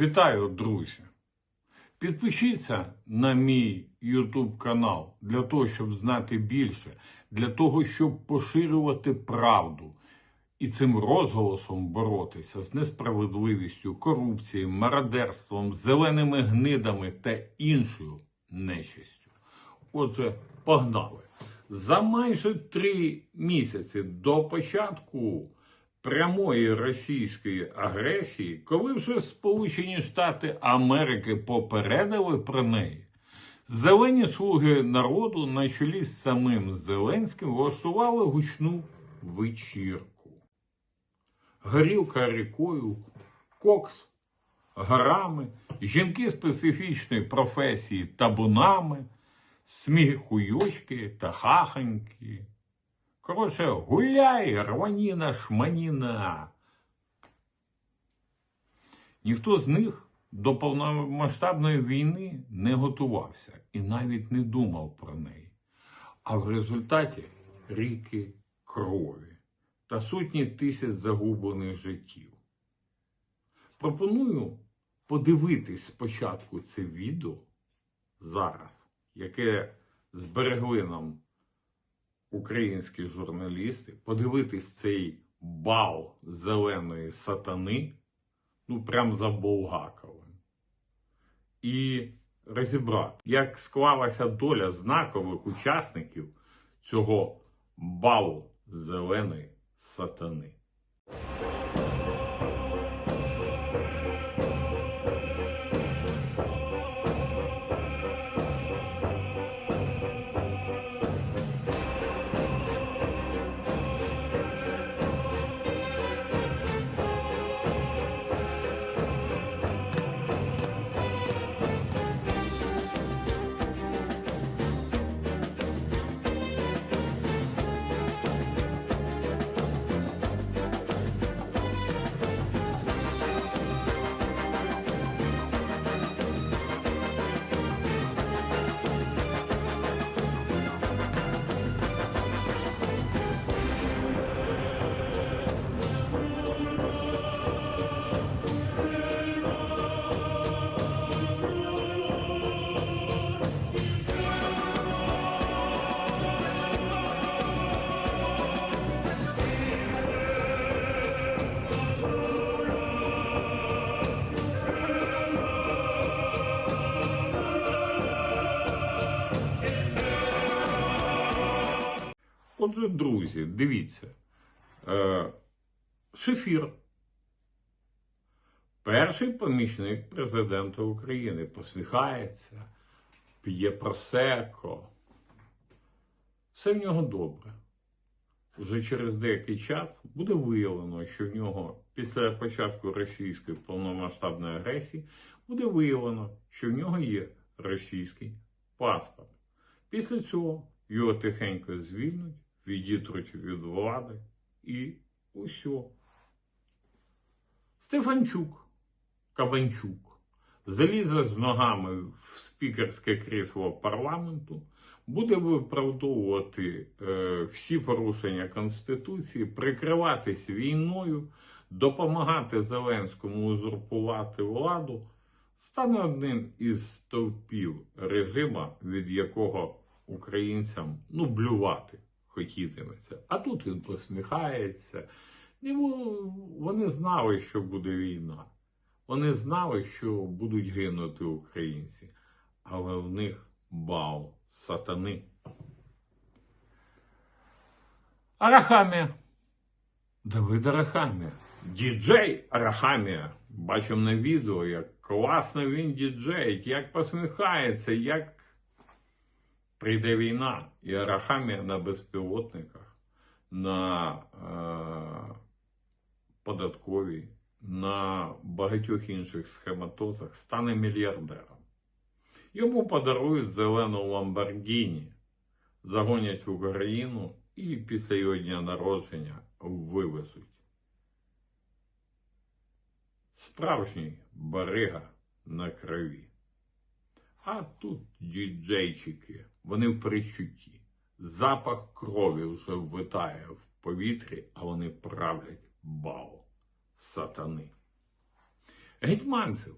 Вітаю, друзі! Підпишіться на мій YouTube канал для того, щоб знати більше, для того, щоб поширювати правду і цим розголосом боротися з несправедливістю, корупцією, мародерством, зеленими гнидами та іншою нечистю. Отже, погнали. За майже три місяці до початку прямої російської агресії, коли вже Сполучені Штати Америки попередили про неї, зелені слуги народу на чолі з самим Зеленським влаштували гучну вечірку. Горілка рікою, кокс горами, жінки специфічної професії табунами, сміхуючки та хаханьки. Коротше, гуляй, рваніна, шманіна. Ніхто з них до повномасштабної війни не готувався і навіть не думав про неї. А в результаті ріки крові та сотні тисяч загублених життів. Пропоную подивитись спочатку це відео зараз, яке зберегли нам українські журналісти, подивитись цей бал зеленої сатани, ну прям за Булгаковим, і розібрати, як склалася доля знакових учасників цього балу зеленої сатани. Отже, друзі, дивіться. Е, Шефір, перший помічник президента України, посміхається, п'є просеко. Все в нього добре. Вже через деякий час буде виявлено, що в нього після початку російської повномасштабної агресії буде виявлено, що в нього є російський паспорт. Після цього його тихенько звільнуть, відітруть від влади і усьо. Стефанчук, Кабанчук, залізе з ногами в спікерське крісло парламенту, буде виправдовувати е, всі порушення Конституції, прикриватись війною, допомагати Зеленському узурпувати владу, стане одним із стовпів режима, від якого українцям ну, блювати хотітиметься. А тут він посміхається. Йому вони знали, що буде війна. Вони знали, що будуть гинути українці, але в них бал сатани. Арахамія. Давид Арахамія. Діджей Арахамія. Бачимо на відео, як класно він діджеїть, як посміхається, як прийде війна і Арахамія на безпілотниках, на е, податковій, на багатьох інших схематозах стане мільярдером. Йому подарують зелену Ламборгіні, загонять в Україну і після його дня народження вивезуть. Справжній барига на крові. А тут діджейчики, вони в причутті. Запах крові вже витає в повітрі, а вони правлять бал сатани. Гетьманцев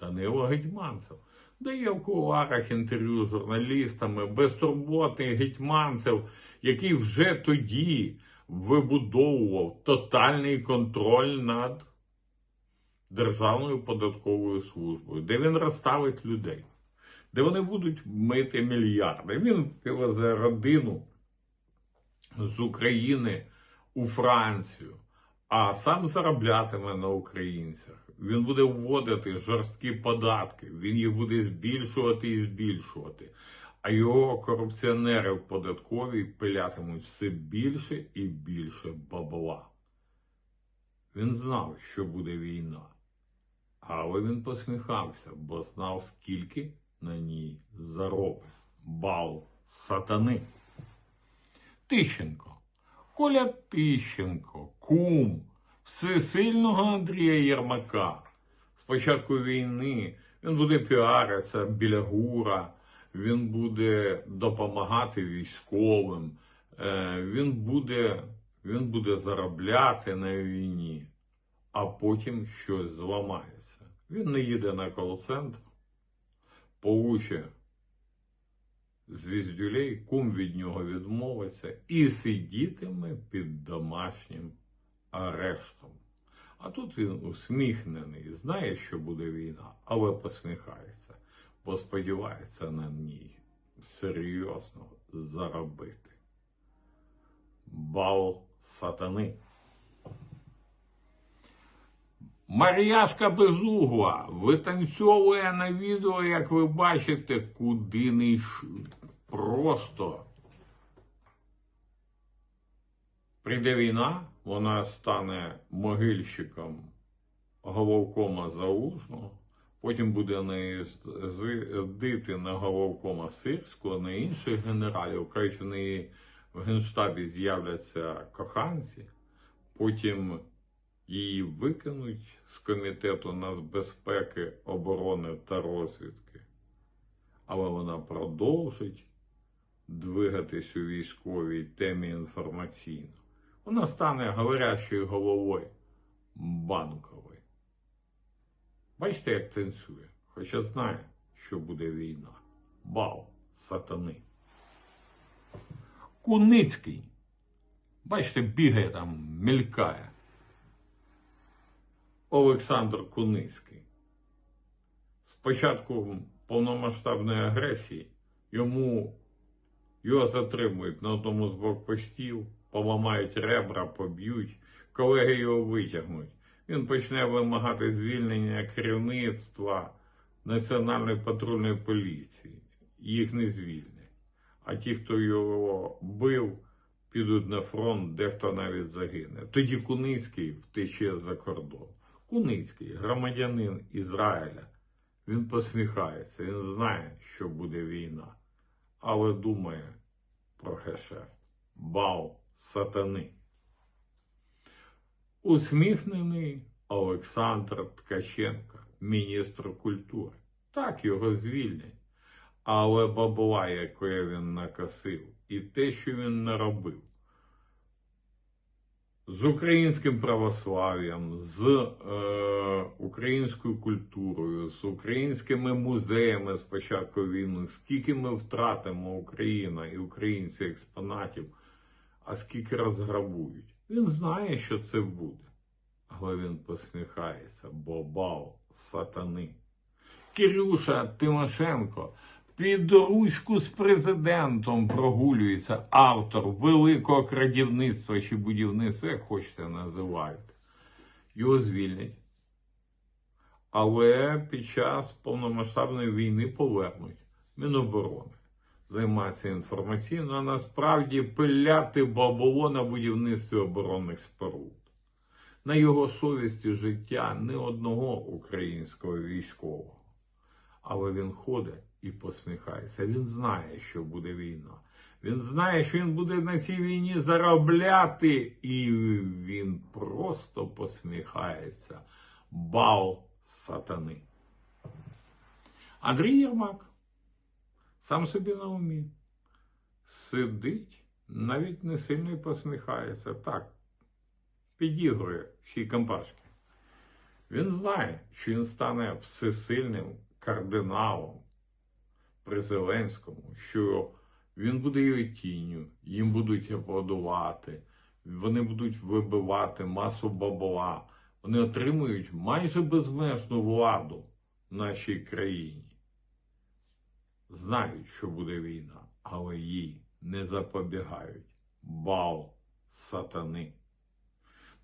Данило Гетьманцев. Дає в кулуарах інтерв'ю з журналістами, безтурботний Гетьманцев, який вже тоді вибудовував тотальний контроль над Державною податковою службою, де він розставить людей, де вони будуть мити мільярди. Він привезе родину з України у Францію, а сам зароблятиме на українцях. Він буде вводити жорсткі податки, він їх буде збільшувати і збільшувати. А його корупціонери в податковій пилятимуть все більше і більше бабла. Він знав, що буде війна, але він посміхався, бо знав, скільки на ній заробить. Бал сатани. Тищенко. Коля Тищенко, кум всесильного Андрія Єрмака. З початку війни він буде піаритися біля гура, він буде допомагати військовим, е, він буде, він буде заробляти на війні, а потім щось зламається. Він не їде на кол-центр, звіздюлей, кум від нього відмовиться і сидітиме під домашнім арештом. А тут він усміхнений, знає, що буде війна, але посміхається, бо сподівається на ній серйозно заробити. Бал сатани. Мар'яшка Безугла витанцьовує на відео, як ви бачите, куди не йш... Просто прийде війна, вона стане могильщиком головкома Заужного, потім буде наїздити на головкома Сирського, на інших генералів. Кажуть, в неї в Генштабі з'являться коханці, потім її викинуть з комітету нацбезпеки, оборони та розвідки, але вона продовжить двигатись у військовій темі інформаційно. Вона стане говорящою головою банкової. Бачите, як танцює, хоча знає, що буде війна. Бал сатани. Куницький. Бачите, бігає там, мелькає. Олександр Куницький. Спочатку повномасштабної агресії йому його затримують на одному з блокпостів, поламають ребра, поб'ють, колеги його витягнуть. Він почне вимагати звільнення керівництва Національної патрульної поліції. Їх не звільнять. А ті, хто його бив, підуть на фронт, дехто навіть загине. Тоді Куницький втече за кордон. Куницький, громадянин Ізраїля, він посміхається, він знає, що буде війна, але думає про гешефт. Бал сатани. Усміхнений Олександр Ткаченко, міністр культури. Так його звільнять. Але бабла, яке він накосив, і те, що він наробив, з українським православ'ям, з е, українською культурою, з українськими музеями з початку війни, скільки ми втратимо Україна і українці експонатів, а скільки розграбують. Він знає, що це буде, але він посміхається, бо бал сатани. Кирюша Тимошенко під ручку з президентом прогулюється автор великого крадівництва чи будівництва, як хочете називаєте. Його звільнять. Але під час повномасштабної війни повернуть Міноборони. Займатися інформаційно, а насправді пиляти бабло на будівництві оборонних споруд. На його совісті життя не одного українського військового. Але він ходить і посміхається. Він знає, що буде війна. Він знає, що він буде на цій війні заробляти, і він просто посміхається. Бал сатани. Андрій Єрмак сам собі на умі. Сидить, навіть не сильно й посміхається. Так, підігрує всі компашки. Він знає, що він стане всесильним кардиналом при Зеленському, що він буде його тінню, їм будуть аплодувати, вони будуть вибивати масу бабла, вони отримують майже безмежну владу в нашій країні. Знають, що буде війна, але їй не запобігають. Бал сатани.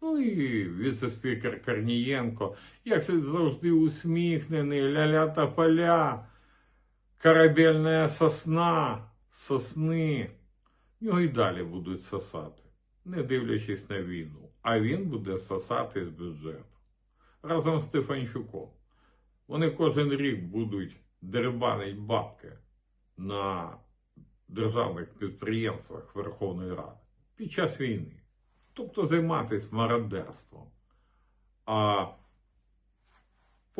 Ну і віце-спікер Корнієнко, як завжди усміхнений, ля-ля та поля, корабельна сосна, сосни. Його і далі будуть сосати, не дивлячись на війну. А він буде сосати з бюджету. Разом з Стефанчуком. Вони кожен рік будуть дербанить бабки на державних підприємствах Верховної Ради під час війни. Тобто займатися мародерством. А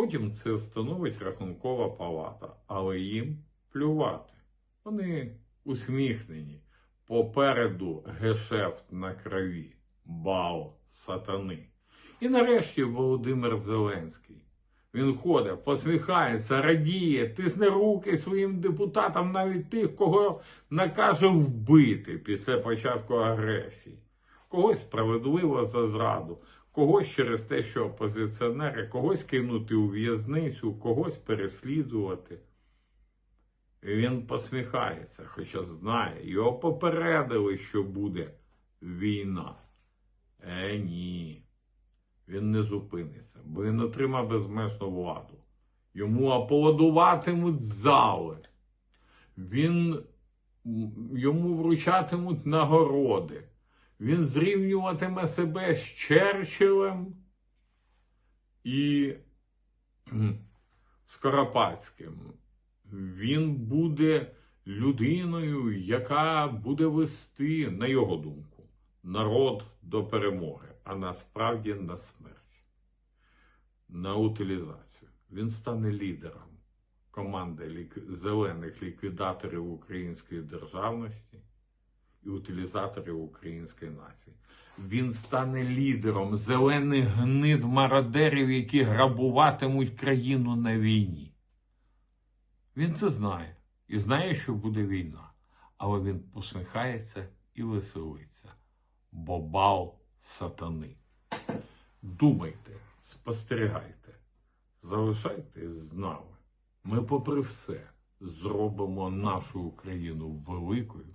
потім це встановить рахункова палата, але їм плювати. Вони усміхнені. Попереду гешефт на крові, бал сатани. І нарешті Володимир Зеленський. Він ходить, посміхається, радіє, тисне руки своїм депутатам, навіть тих, кого накаже вбити після початку агресії. Когось справедливо за зраду, когось через те, що опозиціонери, когось кинути у в'язницю, когось переслідувати. І Він посміхається, хоча знає, його попередили, що буде війна. Е, ні. Він не зупиниться, бо він отримав безмежну владу. Йому аплодуватимуть зали. Він, йому вручатимуть нагороди. Він зрівнюватиме себе з Черчиллем і Скоропадським. Він буде людиною, яка буде вести, на його думку, народ до перемоги, а насправді на смерть, на утилізацію. Він стане лідером команди зелених ліквідаторів української державності і утилізаторів української нації. Він стане лідером зелених гнид мародерів, які грабуватимуть країну на війні. Він це знає і знає, що буде війна, але він посміхається і веселиться, бо бал сатани. Думайте, спостерігайте, залишайтесь з нами. Ми, попри все, зробимо нашу Україну великою,